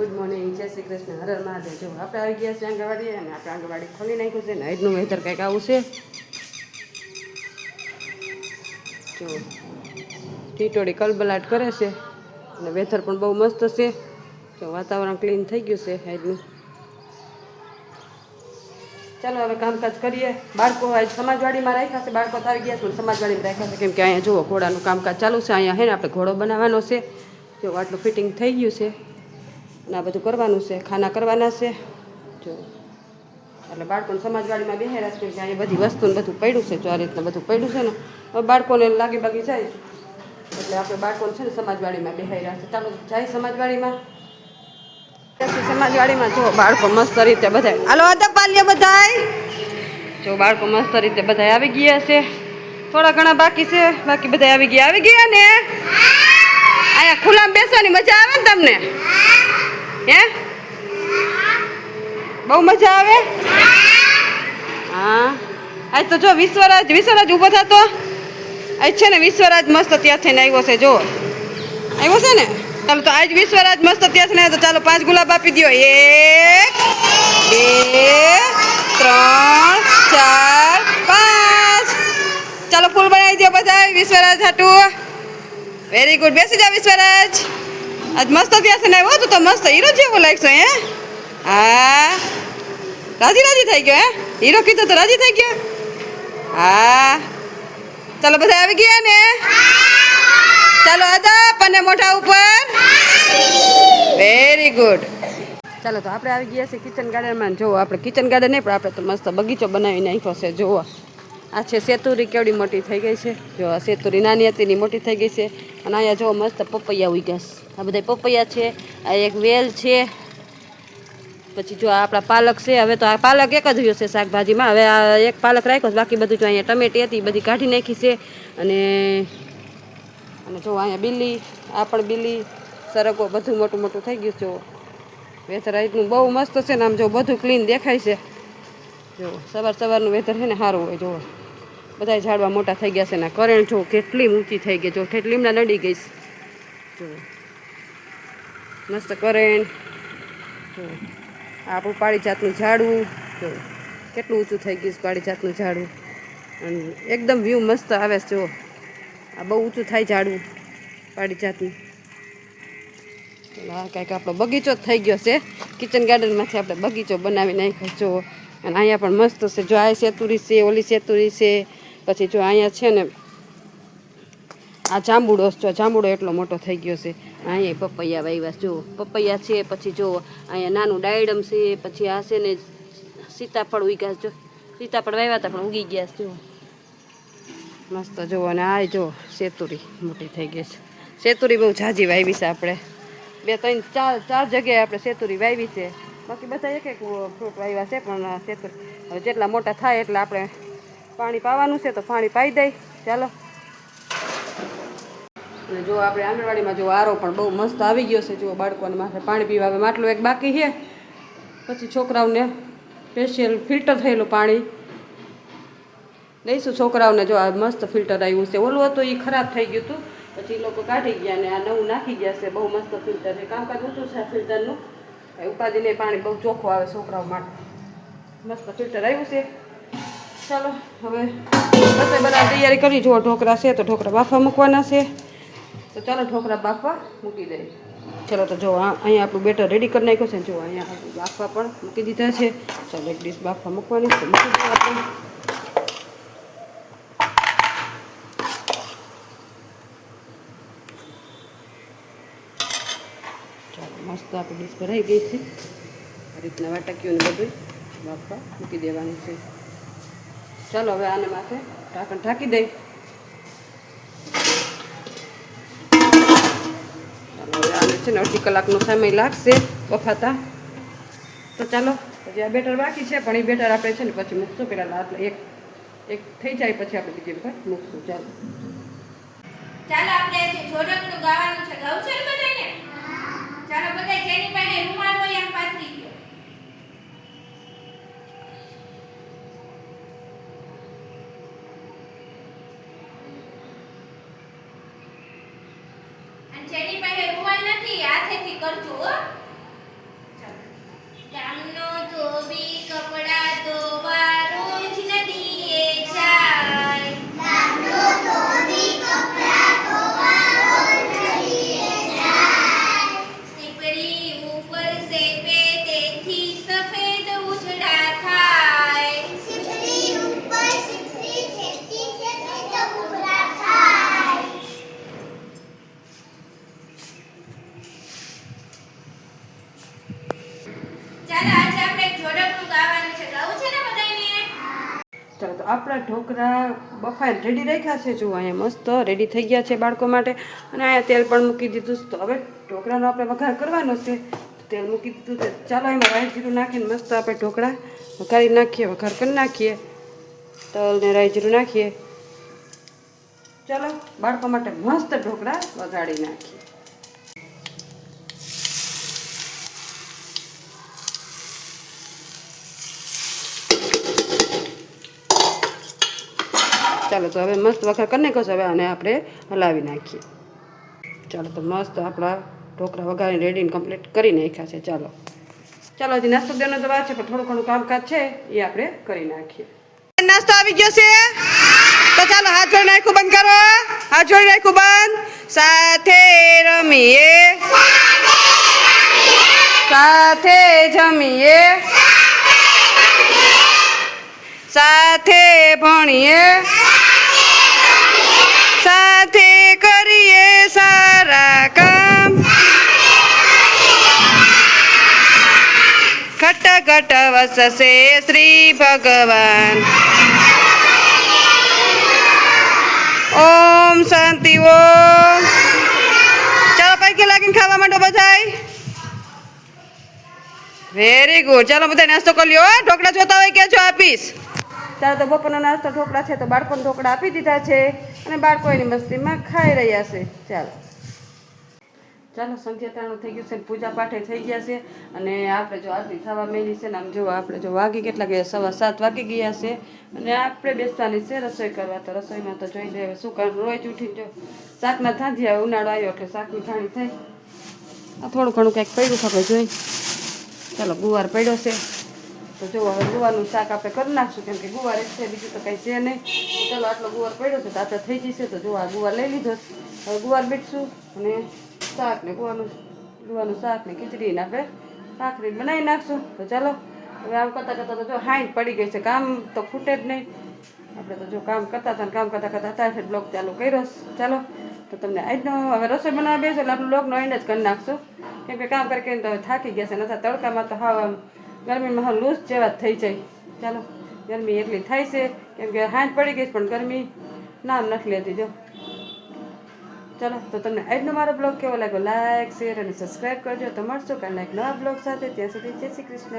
Good morning. જય શ્રી કૃષ્ણ. હર હર મહાદેવ. જો આપણે આવી ગયા છે આંગણવાડી અને આપણે આંગણવાડી ખોલી નાખ્યું છે નાઇટનું વેધર કંઈક આવું છે. જો ટીટોડી કલબલાટ કરે છે અને વેધર પણ બહુ મસ્ત છે. તો વાતાવરણ ક્લીન થઈ ગયું છે આજનું. ચાલો, હવે કામકાજ કરીએ. બાળકો સમાજવાડીમાં રાખ્યા છે. બાળકો આવી ગયા છે સમાજવાડીમાં રાખ્યા છે. કેમ કે અહીંયા જુઓ, ઘોડાનું કામકાજ ચાલુ છે. અહીંયા હે ને, આપણે ઘોડો બનાવવાનો છે. જો, આટલું ફિટિંગ થઈ ગયું છે. અને આ બધું કરવાનું છે, ખાના કરવાના છે. જો. એટલે બાળકોને સમાજવાડીમાં બેહેરા છે ત્યાં અહીંયા બધી વસ્તુ બધું પડ્યું છે, જો આ રીતના બધું પડ્યું છે ને બાળકોને લાગી બાગી જાય. એટલે આપણે બાળકોને છે ને સમાજવાડીમાં બેહાર્યા છે ચાલો, જાય સમાજવાડીમાં. સમાજવાડીમાં જો બાળકો મસ્ત રીતે બધા હાલો પાલ્ય બધાય. જો બાળકો મસ્ત રીતે બધા આવી ગયા છે. થોડા ઘણા બાકી છે. બાકી બધા આવી ગયા. આવી ગયા ને? અહીંયા ખુલ્લામાં બેસવાની મજા આવે ને તમને? હે? બહુ મજા આવે? હા. આજ તો જો વિશ્વરાજ વિશ્વરાજ ઊભો થતો. આજ છે ને વિશ્વરાજ મસ્ત ત્યાં થઈને આવ્યો છે, જો. આવ્યો છે ને? ચાલો તો આજ વિશ્વરાજ મસ્ત ત્યાં છે. તો ચાલો પાંચ ગુલાબ આપી દો એક, બે, ત્રણ, ચાર, પાંચ. ચાલો ફૂલ બનાવી દો બધા વિશ્વરાજ હાટું. વેરી ગુડ બેસી જા વિશ્વરાજ. આજ મસ્ત ત્યાંથી આવ્યો તું તો મસ્ત હીરો જેવો લાગશો, હે? હા. રાજી રાજી થઈ ગયો, હે? હીરો કીધો તો રાજી થઈ ગયો? હા. ચાલો બધા આવી ગયા ને? ચાલો અદપ અને મોઢા ઉપર. વેરી ગુડ ચાલો તો આપણે આવી ગયા છીએ કિચન ગાર્ડનમાં જુઓ, આપણે કિચન ગાર્ડન નહીં, પણ આપણે તો મસ્ત બગીચો બનાવી નાખ્યો છે, જુઓ. આ છે સેતુરી, કેવડી મોટી થઈ ગઈ છે. જો આ સેતુરી નાની હતી ની મોટી થઈ ગઈ છે. અને અહીંયા જો મસ્ત પપૈયા ઉગ્યા છે. આ બધા પપૈયા છે. આ એક વેલ છે. પછી જો આપણા પાલક છે. હવે તો આ પાલક એક જ રહ્યો છે શાકભાજીમાં. હવે આ એક પાલક રાખ્યો બાકી બધું જો અહીંયા ટમેટી હતી બધી કાઢી નાખી છે. અને અને જો અહીંયા બિલ્લી આ પણ બિલ્લી સરગો બધું મોટું મોટું થઈ ગયું છે. વેધર આજનું બહુ મસ્ત છે ને આમ જો બધું ક્લીન દેખાય છે. જો સવાર સવારનું વેધર છે ને સારું હોય જો બધા ઝાડવા મોટા થઈ ગયા છે ને કરેણ જો કેટલી ઊંચી થઈ ગઈ, જો કેટલી લીમડા નડી ગઈ છે. જો મસ્ત કરેણ જો. આપણું પાડી જાતનું ઝાડવું. જો. કેટલું ઊંચું થઈ ગયું પાડી જાતનું ઝાડવું. અને એકદમ વ્યૂ મસ્ત આવે છે જો આ બહુ ઊંચું થાય ઝાડવું પાડી જાતનું. આ કાંઈક આપણો બગીચો જ થઈ ગયો છે. કિચન ગાર્ડનમાંથી આપણે બગીચો બનાવી નાખ્યો જો અને અહીંયા પણ મસ્ત છે. જો આ સેતુરી છે, ઓલી સેતુરી છે, પછી જો અહીંયા છે ને, આ જાંબુડો જો જાંબુડો એટલો મોટો થઈ ગયો છે. અહીંયા પપૈયા વાવ્યા જો પપૈયા છે, પછી જો અહીંયા નાનું ડાયડમ છે, પછી આ છે ને સીતાફળ ઉગ્યા જો સીતાફળ વાવ્યા હતા પણ ઉગી ગયા જો. મસ્ત જુઓ અને આ જો સેતુરી મોટી થઈ ગઈ છે. સેતુરી બહુ ઝાઝી વાવી છે આપણે. બે, ત્રણ, ચાર ચાર જગ્યાએ આપણે સેતુરી વાવી છે. બાકી બધા એક એક ફ્રૂટ વાવ્યા છે, પણ હવે જેટલા મોટા થાય એટલે આપણે પાણી પાવાનું છે, તો પાણી પાઈ દઈ. ચાલો. અને જો આપણે આંગણવાડીમાં જો આરો પણ બહુ મસ્ત આવી ગયો છે, જો બાળકોને માથે પાણી પીવા માટલું એક બાકી છે. પછી છોકરાઓને સ્પેશિયલ ફિલ્ટર થયેલું પાણી. દઈશું છોકરાઓને જો આ મસ્ત ફિલ્ટર આવ્યું છે. ઓલું હતું એ ખરાબ થઈ ગયું હતું. પછી એ લોકો કાઢી ગયા ને આ નવું નાખી ગયા છે. બહુ મસ્ત ફિલ્ટર છે. કામકાજ ઊંચું છે ફિલ્ટરનું ઉપાધિને પાણી બહુ ચોખ્ખું આવે છોકરાઓ માટે. મસ્ત ફિલ્ટર આવ્યું છે. ચાલો, હવે રસોઈ બનાવવાની તૈયારી કરી જુઓ ઢોકળા છે તો ઢોકળા બાફવા મૂકવાના છે. તો ચાલો ઢોકળા બાફવા મૂકી દઈએ. ચાલો તો જો અહીંયા આપણું બેટર રેડી કરી નાખ્યું છે જો અહીંયા બાફવા પણ મૂકી દીધા છે. ચાલો એક ડીશ બાફવા મૂકવાની છે. મૂકી દઈએ આપણે ચાલો મસ્ત આપણી ડીશ ભરાઈ ગઈ છે. આ રીતના વાટકીઓને બધું બાફવા મૂકી દેવાનું છે. ચાલો હવે આને માથે ઢાંકણ ઢાંકી દઈ છે ને અડધી કલાકનો સમય લાગશે બફાતા તો ચાલો પછી આ બેટર બાકી છે, પણ એ બેટર આપણે છે ને પછી મૂકશું. પેલા એટલે એક એક થઈ જાય પછી આપણે બીજી વખત મૂકશું. ચાલો. ચાલો, આપણે જોડકનું ગાવાનું છે. ગાવું ને બધાને ચાલો બધા જેની પાસે રૂમાલ હોય એમ પાથરી ગયો અને જેની પાસે રૂમાલ નથી હાથેથી કરજો હો ચાલો હવે ગાવાનું છે જોડકનું ગાવાનું છે ગાવું છે ને બધાને ચાલો બધા જેની પાસે રૂમાલ હોય એમ પાથરી ગયો ચાલો હવે આને છે ને અડધી કલાકનો સમય લાગશે બફાતા તો ચાલો પછી આ બેટર બાકી છે પણ એ બેટર આપણે છે ને પછી મૂકશું પેલા એટલે એક એક થઈ જાય પછી આપણે બીજી વખત મૂકશું ચાલો ચાલો પાસે આજે નથી ગાવાનું કરજો ગાવું આપણા ઢોકળા બફાઈ રેડી રાખ્યા છે. જુઓ, અહીંયા મસ્ત રેડી થઈ ગયા છે બાળકો માટે. અને અહીંયા તેલ પણ મૂકી દીધું છે. તો હવે ઢોકળાનો આપણે વઘાર કરવાનો છે. તેલ મૂકી દીધું છે. ચાલો, એમાં રાઈ જીરું નાખીને મસ્ત આપણે ઢોકળા વઘારી નાખીએ, વઘાર કરી નાખીએ. તલ ને રાઈ જીરું નાખીએ. ચાલો, બાળકો માટે મસ્ત ઢોકળા વઘાડી નાખીએ. ચાલો, તો હવે મસ્ત વઘાર કરી નાખ્યો છે, હવે આને આપણે હલાવી નાખીએ. ચાલો, તો મસ્ત આપણા ઢોકળા વઘારીને રેડીને કમ્પ્લીટ કરી નાખ્યા છે, ચાલો. ચાલો, હજી નાસ્તો દેવાનો તો છે, પણ થોડું ઘણું કામકાજ છે, એ આપણે કરી નાખીએ. નાસ્તો આવી ગયો છે? તો ચાલો હાથ જોડી નાખ્યું બંધ કરો. હાથ જોડી નાખ્યું બંધ. સાથે રમીએ. સાથે જમીએ. સાથે ભણીએ. સારા કામ ઘટ ઘટ વસશે શ્રી ભગવાન ઓમ શાંતિ ઓમ ચાલો પૈકી લાગીને ખાવા માંડો બધાય વેરી ગુડ ચાલો બધા નાસ્તો કરી લ્યો. ઢોકળા જોતા હોય કે જો આપીશ ચાલો તો બપોરનો નાસ્તો ઢોકળા છે તો બાળકોને ઢોકળા આપી દીધા છે અને બાળકો એની મસ્તીમાં ખાઈ રહ્યા છે. ચાલો. ચાલો, સંધ્યા થઈ ગયું છે પૂજા પાઠે થઈ ગયા છે. અને આપણે જો આરતી થવા માંડી છે ને આમ જો આપણે જો વાગી કેટલા ગયા? સવા સાત વાગી ગયા છે. અને આપણે બેસવાની છે રસોઈ કરવા. તો રસોઈમાં તો જોઈ દે શું કરવું રોજ ઉઠીને જો શાકના થાંધ્યા ઉનાળો આવ્યો એટલે શાકની ઘાણી થઈ. આ થોડું ઘણું કંઈક પડ્યું ખબર જોઈ. ચાલો, ગુવાર પડ્યો છે. તો જો હવે ગુવારનું શાક આપણે કરી નાખશું, કેમ કે ગુવાર એક છે, બીજું તો કંઈ છે નહીં. ચાલો આટલો ગુવાર પડ્યો છે, તો આપણે થઈ જશે, તો જો આ ગુવાર લઈ લીધો હવે ગુવાર બીટશું અને શાક ને ગુવાનું ગુવાનું શાક ને ખીચડીને આપણે ભાખરી બનાવી નાખશું. તો ચાલો, હવે આમ કરતાં કરતાં તો જો હાઈટ પડી ગઈ છે, કામ તો ખૂટે જ નહીં. આપણે તો જો કામ કરતા હતા કામ કરતા કરતા હતા બ્લોગ ચાલુ કર્યો ચાલો, તો તમને આજનો હવે રસોઈ બનાવવા બેસો, એટલે આપણે લોકનો એન્ડ જ કરી નાખશું. કેમ કે કામ કરી કરીને તો થાકી ગયા છે નતા તડકામાં તો હાવ આમ ગરમીમાં લૂઝ જેવા થઈ જાય. ચાલો, ગરમી એટલી થાય છે કેમ કે હાંજ પડી ગઈ પણ ગરમી નામ નથી લેતી, જો. ચાલો, તો તમને આજનો મારો બ્લોગ કેવો લાગ્યો? લાઈક શેર અને સબસ્ક્રાઈબ કરજો. તો મળશો કાલે એક નવા બ્લોગ સાથે? ત્યાં સુધી જય શ્રી કૃષ્ણ.